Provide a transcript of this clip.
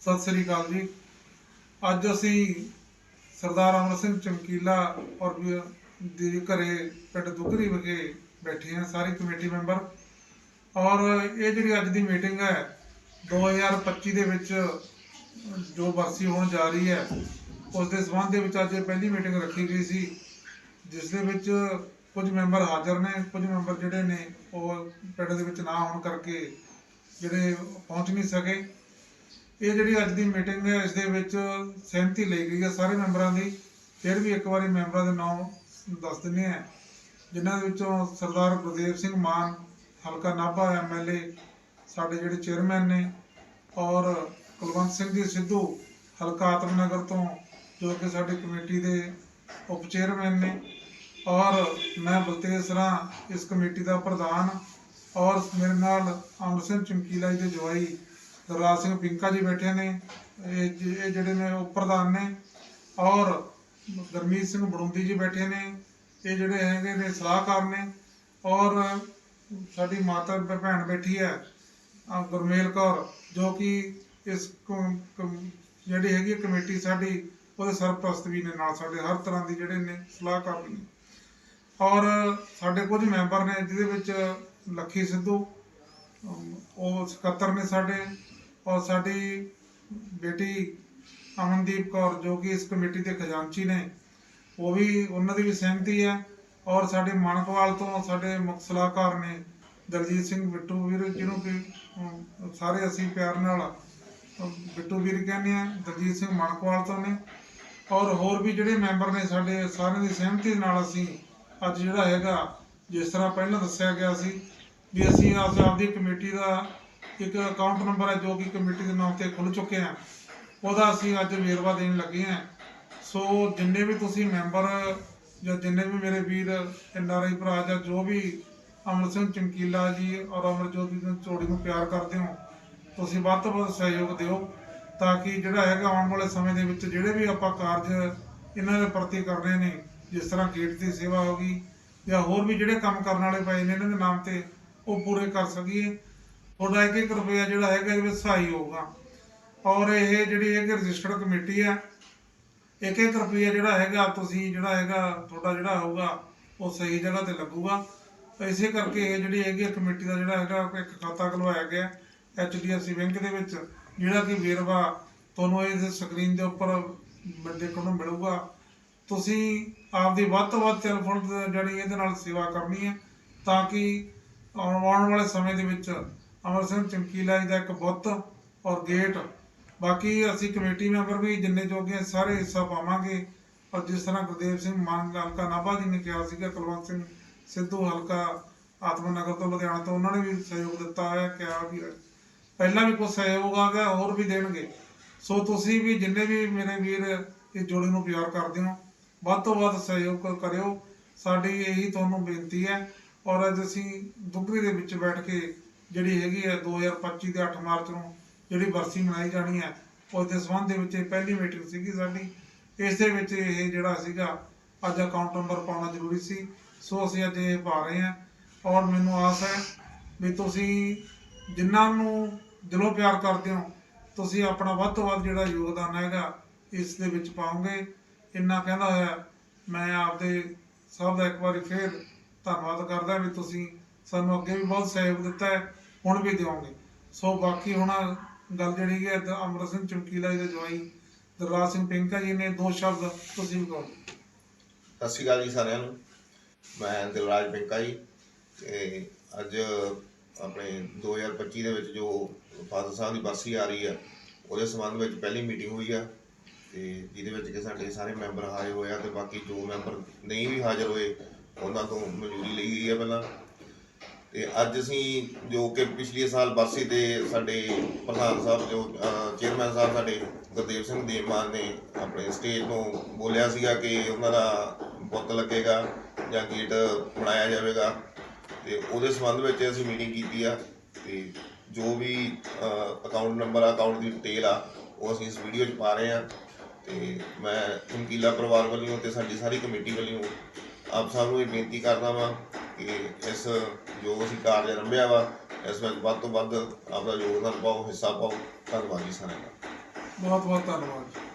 ਸਤਿ ਸ੍ਰੀ ਅਕਾਲ ਜੀ। ਅੱਜ ਅਸੀਂ ਸਰਦਾਰ ਅਮਰ ਸਿੰਘ ਚਮਕੀਲਾ ਔਰ ਵੀ ਦੇ ਘਰੇ ਪਿੰਡ ਦੁਗਰੀ ਵਿਖੇ ਬੈਠੇ ਹਾਂ, ਸਾਰੀ ਕਮੇਟੀ ਮੈਂਬਰ। ਔਰ ਇਹ ਜਿਹੜੀ ਅੱਜ ਦੀ ਮੀਟਿੰਗ ਹੈ 2025 ਦੇ ਵਿੱਚ ਜੋ ਬਰਸੀ ਹੋਣ ਜਾ ਰਹੀ ਹੈ, ਉਸ ਦੇ ਸਬੰਧ ਦੇ ਵਿੱਚ ਅੱਜ ਇਹ ਪਹਿਲੀ ਮੀਟਿੰਗ ਰੱਖੀ ਗਈ ਸੀ, ਜਿਸ ਦੇ ਵਿੱਚ ਕੁਝ ਮੈਂਬਰ ਹਾਜ਼ਰ ਨੇ, ਕੁਝ ਮੈਂਬਰ ਜਿਹੜੇ ਨੇ ਉਹ ਪਿੰਡ ਦੇ ਵਿੱਚ ਨਾ ਹੋਣ ਕਰਕੇ ਜਿਹੜੇ ਪਹੁੰਚ ਨਹੀਂ ਸਕੇ। ਇਹ ਜਿਹੜੀ ਅੱਜ ਦੀ ਮੀਟਿੰਗ ਹੈ, ਇਸ ਦੇ ਵਿੱਚ ਸਹਿਮਤੀ ਲਈ ਗਈ ਹੈ ਸਾਰੇ ਮੈਂਬਰਾਂ ਦੀ। ਫਿਰ ਵੀ ਇੱਕ ਵਾਰੀ ਮੈਂਬਰਾਂ ਦੇ ਨਾਮ ਦੱਸ ਦਿੰਦੇ ਆ ਜਿਨ੍ਹਾਂ ਦੇ ਵਿੱਚੋਂ ਸਰਦਾਰ ਗੁਰਦੇਵ ਸਿੰਘ ਮਾਨ, ਹਲਕਾ ਨਾਭਾ ਐਮਐਲਏ ਸਾਡੇ ਜਿਹੜੇ ਚੇਅਰਮੈਨ ਨੇ ਔਰ ਕੁਲਵੰਤ ਸਿੰਘ ਜੀ ਸਿੱਧੂ, ਹਲਕਾ ਆਤਮਨਗਰ ਤੋਂ, ਜੋ ਕਿ ਸਾਡੀ ਕਮੇਟੀ ਦੇ ਉਪ ਚੇਅਰਮੈਨ ਨੇ। ਔਰ ਮੈਂ ਬਲਤੇਜ ਸਰਾਂ ਇਸ ਕਮੇਟੀ ਦਾ ਪ੍ਰਧਾਨ ਔਰ ਮੇਰੇ ਨਾਲ ਅਮਰ ਸਿੰਘ ਚਮਕੀਲਾ ਜੀ ਦੇ ਜਵਾਈ ਗੁਰਰਾਜ ਸਿੰਘ ਪਿੰਕਾ ਜੀ ਬੈਠੇ ਨੇ ਇਹ ਜ- ਇਹ ਜਿਹੜੇ ਨੇ ਉਹ ਪ੍ਰਧਾਨ ਨੇ ਔਰ ਗਰਮੀਤ ਸਿੰਘ ਬੜੁੰਦੀ ਜੀ ਬੈਠੇ ਨੇ ਇਹ ਜਿਹੜੇ ਹੈਗੇ ਨੇ ਸਲਾਹਕਾਰ ਨੇ ਔਰ ਸਾਡੀ ਮਾਤਾ ਭੈਣ ਬੈਠੀ ਹੈ ਅਹ ਗੁਰਮੇਲ ਕੌਰ ਜੋ ਕਿ ਇਸ ਕਮ- ਕਮ- ਜਿਹੜੀ ਹੈਗੀ ਹੈ ਕਮੇਟੀ ਸਾਡੀ ਉਹਦੇ ਸਰਪ੍ਰਸਤ ਵੀ ਨੇ ਨਾਲ ਸਾਡੇ ਹਰ ਤਰ੍ਹਾਂ ਦੀ ਜਿਹੜੇ ਨੇ ਸਲਾਹਕਾਰ ਵੀ ਨੇ। ਔਰ ਸਾਡੇ ਕੁਝ ਮੈਂਬਰ ਨੇ ਜਿਹਦੇ ਵਿੱਚ ਲੱਖੀ ਸਿੱਧੂ ਅਮ, ਉਹ ਸਕੱਤਰ ਨੇ ਸਾਡੇ ਔਰ ਸਾਡੀ ਬੇਟੀ ਅਮਨਦੀਪ ਕੌਰ, ਜੋ ਕਿ ਇਸ ਕਮੇਟੀ ਦੇ ਖਜ਼ਾਨਚੀ ਨੇ, ਉਹ ਵੀ ਉਹਨਾਂ ਦੀ ਵੀ ਸਹਿਮਤੀ ਹੈ। ਔਰ ਸਾਡੇ ਮਾਨਕਵਾਲ ਤੋਂ ਸਾਡੇ ਮੁੱਖ ਸਲਾਹਕਾਰ ਨੇ ਦਲਜੀਤ ਸਿੰਘ ਬਿੱਟੂ ਵੀਰ, ਜਿਹਨੂੰ ਕਿ ਸਾਰੇ ਅਸੀਂ ਪਿਆਰ ਨਾਲ ਬਿੱਟੂ ਵੀਰ ਕਹਿੰਦੇ ਆ ਦਲਜੀਤ ਸਿੰਘ ਮਾਨਕਵਾਲ ਤੋਂ ਨੇ। ਔਰ ਹੋਰ ਵੀ ਜਿਹੜੇ ਮੈਂਬਰ ਨੇ ਸਾਡੇ ਸਾਰਿਆਂ ਦੀ ਸਹਿਮਤੀ ਨਾਲ ਅਸੀਂ ਅੱਜ ਜਿਹੜਾ ਹੈਗਾ, ਜਿਸ ਤਰ੍ਹਾਂ ਪਹਿਲਾਂ ਦੱਸਿਆ ਗਿਆ ਸੀ, ਵੀ ਅਸੀਂ ਆਪ ਆਪਦੀ ਕਮੇਟੀ ਦਾ ਇੱਕ ਅਕਾਊਂਟ ਨੰਬਰ ਹੈ ਜੋ ਕਿ ਕਮੇਟੀ ਦੇ ਨਾਮ ਤੇ ਖੁੱਲ ਚੁੱਕੇ ਆ, ਉਹਦਾ ਅਸੀਂ ਅੱਜ ਵੇਰਵਾ ਦੇਣ ਲੱਗੇ ਹਾਂ ਸੋ ਜਿੰਨੇ ਵੀ ਤੁਸੀਂ ਮੈਂਬਰ ਜਾਂ ਜਿੰਨੇ ਵੀ ਮੇਰੇ ਵੀਰ ਐਨਆਰਆਈ ਭਰਾ ਜਾਂ ਜੋ ਵੀ ਅਮਰ ਸਿੰਘ ਚਮਕੀਲਾ ਜੀ ਔਰ ਅਮਰਜੋਤ ਜੀ ਦੀ ਜੋੜੀ ਨੂੰ ਪਿਆਰ ਕਰਦੇ ਹੋ, ਤੁਸੀਂ ਵੱਧ ਤੋਂ ਵੱਧ ਸਹਿਯੋਗ ਦਿਓ ਤਾਂ ਕਿ ਜਿਹੜਾ ਹੈਗਾ ਆਉਣ ਵਾਲੇ ਸਮੇਂ ਦੇ ਵਿੱਚ ਜਿਹੜੇ ਵੀ ਆਪਾਂ ਕਾਰਜ ਇਹਨਾਂ ਦੇ ਪ੍ਰਤੀ ਕਰ ਰਹੇ ਨੇ, ਜਿਸ ਤਰ੍ਹਾਂ ਗੇਟ ਦੀ ਸੇਵਾ ਹੋ ਗਈ ਜਾਂ ਹੋਰ ਵੀ ਜਿਹੜੇ ਕੰਮ ਕਰਨ ਵਾਲੇ ਪਏ ਨੇ ਇਹਨਾਂ ਦੇ ਨਾਮ ਤੇ, ਉਹ ਪੂਰੇ ਕਰ ਸਕੀਏ। ਤੁਹਾਡਾ ਇੱਕ ਇੱਕ ਰੁਪਇਆ ਜਿਹੜਾ ਹੈਗਾ ਇਹਦੇ ਵਿੱਚ ਸਹਾਈ ਹੋਊਗਾ। ਔਰ ਇਹ ਜਿਹੜੀ ਹੈਗੀ ਰਜਿਸਟਰਡ ਕਮੇਟੀ ਆ, ਇੱਕ ਇੱਕ ਰੁਪਇਆ ਜਿਹੜਾ ਹੈਗਾ ਤੁਸੀਂ ਜਿਹੜਾ ਹੈਗਾ ਤੁਹਾਡਾ ਜਿਹੜਾ ਹੋਊਗਾ, ਉਹ ਸਹੀ ਜਗ੍ਹਾ ਤੇ ਲੱਗੂਗਾ। ਇਸੇ ਕਰਕੇ ਇਹ ਜਿਹੜੀ ਹੈਗੀ ਆ ਕਮੇਟੀ ਦਾ ਜਿਹੜਾ ਹੈਗਾ ਇੱਕ ਖਾਤਾ ਖੁਲਵਾਇਆ ਗਿਆ HDFC ਬੈਂਕ ਦੇ ਵਿੱਚ, ਜਿਹੜਾ ਕਿ ਵੇਰਵਾ ਤੁਹਾਨੂੰ ਇਸ ਸਕਰੀਨ ਦੇ ਉੱਪਰ ਦੇਖਣ ਨੂੰ ਮਿਲੂਗਾ। ਤੁਸੀਂ ਆਪਦੀ ਵੱਧ ਤੋਂ ਵੱਧ ਟੈਲੀਫੋਨ ਜਿਹੜੀ ਇਹਦੇ ਨਾਲ ਸੇਵਾ ਕਰਨੀ ਹੈ, ਤਾਂ ਕਿ ਆਉਣ ਵਾਲੇ ਸਮੇਂ ਦੇ ਵਿੱਚ ਅਮਰ ਸਿੰਘ ਚਮਕੀਲਾ ਜੀ ਦਾ ਇੱਕ ਬੁੱਤ ਔਰ ਗੇਟ। ਬਾਕੀ ਅਸੀਂ ਕਮੇਟੀ ਮੈਂਬਰ ਵੀ ਜਿੰਨੇ ਜੋਗੇ ਸਾਰੇ ਹਿੱਸਾ ਪਾਵਾਂਗੇ। ਔਰ ਜਿਸ ਤਰ੍ਹਾਂ ਗੁਰਦੇਵ ਸਿੰਘ ਮਾਨ ਹਲਕਾ ਨਾਭਾ ਜੀ ਨੇ ਕਿਹਾ ਸੀਗਾ, ਕੁਲਵੰਤ ਸਿੰਘ ਸਿੱਧੂ ਹਲਕਾ ਆਤਮਨਗਰ ਤੋਂ ਲੁਧਿਆਣਾ ਤੋਂ, ਉਹਨਾਂ ਨੇ ਵੀ ਸਹਿਯੋਗ ਦਿੱਤਾ ਹੈ ਕਿਹਾ ਵੀ ਪਹਿਲਾਂ ਵੀ ਕੁਝ ਸਹਿਯੋਗ ਆ ਗਿਆ, ਹੋਰ ਵੀ ਦੇਣਗੇ। ਸੋ ਤੁਸੀਂ ਵੀ ਜਿੰਨੇ ਵੀ ਮੇਰੇ ਵੀਰ ਇਸ ਜੋੜੀ ਨੂੰ ਪਿਆਰ ਕਰਦੇ ਹੋ, ਵੱਧ ਤੋਂ ਵੱਧ ਸਹਿਯੋਗ ਕਰਿਓ। ਸਾਡੀ ਇਹੀ ਤੁਹਾਨੂੰ ਬੇਨਤੀ ਹੈ। ਔਰ ਅੱਜ ਅਸੀਂ ਦੁਗਰੀ ਦੇ ਵਿੱਚ ਬੈਠ ਕੇ ਜਿਹੜੀ ਹੈਗੀ ਹੈ 2025 ਦੇ 8 ਮਾਰਚ ਨੂੰ ਜਿਹੜੀ ਬਰਸੀ ਮਨਾਈ ਜਾਣੀ ਹੈ ਉਸ ਦੇ ਸੰਬੰਧ ਦੇ ਵਿੱਚ ਇਹ ਪਹਿਲੀ ਮੀਟਿੰਗ ਸੀਗੀ ਸਾਡੀ। ਇਸ ਦੇ ਵਿੱਚ ਇਹ ਜਿਹੜਾ ਸੀਗਾ, ਅੱਜ ਅਕਾਊਂਟ ਨੰਬਰ ਪਾਉਣਾ ਜ਼ਰੂਰੀ ਸੀ। ਸੋ ਅਸੀਂ ਅੱਜ ਇਹ ਪਾ ਰਹੇ ਹਾਂ। ਔਰ ਮੈਨੂੰ ਆਸ ਹੈ ਵੀ ਤੁਸੀਂ ਜਿਨ੍ਹਾਂ ਨੂੰ ਦਿਲੋਂ ਪਿਆਰ ਕਰਦੇ ਹੋ, ਤੁਸੀਂ ਆਪਣਾ ਵੱਧ ਤੋਂ ਵੱਧ ਜਿਹੜਾ ਯੋਗਦਾਨ ਹੈਗਾ, ਇਸ ਦੇ ਵਿੱਚ ਪਾਓਗੇ। ਇੰਨਾ ਕਹਿੰਦਾ ਹੋਇਆ, ਮੈਂ ਆਪਦੇ ਸਭ ਦਾ ਇੱਕ ਵਾਰੀ ਫੇਰ ਧੰਨਵਾਦ ਕਰਦਾ ਵੀ ਤੁਸੀਂ ਸਾਨੂੰ ਅੱਗੇ ਵੀ ਬਹੁਤ ਸਹਿਯੋਗ ਦਿੱਤਾ ਹੈ। ਹੁਣ ਵੀ ਦਿਓਗੇ ਸੋ ਬਾਕੀ ਹੁਣ ਗੱਲ ਜਿਹੜੀ ਹੈ ਅਮਰ ਸਿੰਘ ਚਮਕੀਲਾ ਜੀ ਦੇ ਜਵਾਈ ਦਰਰਾਜ ਸਿੰਘ ਪਿੰਕਾ ਜੀ ਨੇ ਦੋ ਸ਼ਬਦ ਤੁਸੀਂ ਕਹੋ। ਸਤਿ ਸ਼੍ਰੀ ਅਕਾਲ ਜੀ ਸਾਰਿਆਂ ਨੂੰ। ਮੈਂ ਦਿਲਰਾਜ ਪਿੰਕਾ ਜੀ ਤੇ ਅੱਜ ਆਪਣੇ 2025 ਦੇ ਵਿੱਚ ਜੋ ਫਾਦਰ ਸਾਹਿਬ ਦੀ ਬਰਸੀ ਆ ਰਹੀ ਆ, ਉਹਦੇ ਸੰਬੰਧ ਵਿੱਚ ਪਹਿਲੀ ਮੀਟਿੰਗ ਹੋਈ ਆ ਤੇ ਜਿਹਦੇ ਵਿੱਚ ਕਿ ਸਾਡੇ ਸਾਰੇ ਮੈਂਬਰ ਹਾਜ਼ਰ ਹੋਏ ਆ ਤੇ ਬਾਕੀ ਜੋ ਮੈਂਬਰ ਨਹੀਂ ਵੀ ਹਾਜ਼ਰ ਹੋਏ, ਉਹਨਾਂ ਤੋਂ ਮਨਜ਼ੂਰੀ ਲਈ ਗਈ ਆ ਪਹਿਲਾਂ। ਤੇ ਅੱਜ ਅਸੀਂ ਜੋ ਕਿ ਪਿਛਲੇ ਸਾਲ ਬਰਸੀ ਤੇ ਸਾਡੇ ਪ੍ਰਧਾਨ ਸਾਹਿਬ, ਜੋ ਚੇਅਰਮੈਨ ਸਾਹਿਬ ਸਾਡੇ ਗੁਰਦੇਵ ਸਿੰਘ ਦੇਵਮਾਨ ਨੇ ਆਪਣੇ ਸਟੇਜ ਤੋਂ ਬੋਲਿਆ ਸੀਗਾ ਕਿ ਉਹਨਾਂ ਦਾ ਬੁੱਤ ਲੱਗੇਗਾ ਜਾਂ ਗੇਟ ਬਣਾਇਆ ਜਾਵੇਗਾ ਤੇ ਉਹਦੇ ਸੰਬੰਧ ਵਿੱਚ ਅਸੀਂ ਮੀਟਿੰਗ ਕੀਤੀ ਆ ਤੇ ਜੋ ਵੀ ਅਕਾਊਂਟ ਨੰਬਰ ਆ ਅਕਾਊਂਟ ਦੀ ਡਿਟੇਲ ਆ, ਉਹ ਅਸੀਂ ਇਸ ਵੀਡੀਓ 'ਚ ਪਾ ਰਹੇ ਆ ਤੇ ਮੈਂ ਚਮਕੀਲਾ ਪਰਿਵਾਰ ਵੱਲੋਂ ਤੇ ਸਾਡੀ ਸਾਰੀ ਕਮੇਟੀ ਵੱਲੋਂ ਆਪ ਸਭ ਨੂੰ ਇਹ ਬੇਨਤੀ ਕਰਦਾ ਵਾਂ ਕਿ ਇਸ ਜੋ ਅਸੀਂ ਕਾਰਜ ਆਰੰਭਿਆ ਵਾ, ਇਸ ਵਿੱਚ ਵੱਧ ਤੋਂ ਵੱਧ ਆਪਦਾ ਯੋਗਦਾਨ ਪਾਓ, ਹਿੱਸਾ ਪਾਓ। ਧੰਨਵਾਦ ਜੀ ਸਾਰਿਆਂ ਦਾ। ਬਹੁਤ ਬਹੁਤ ਧੰਨਵਾਦ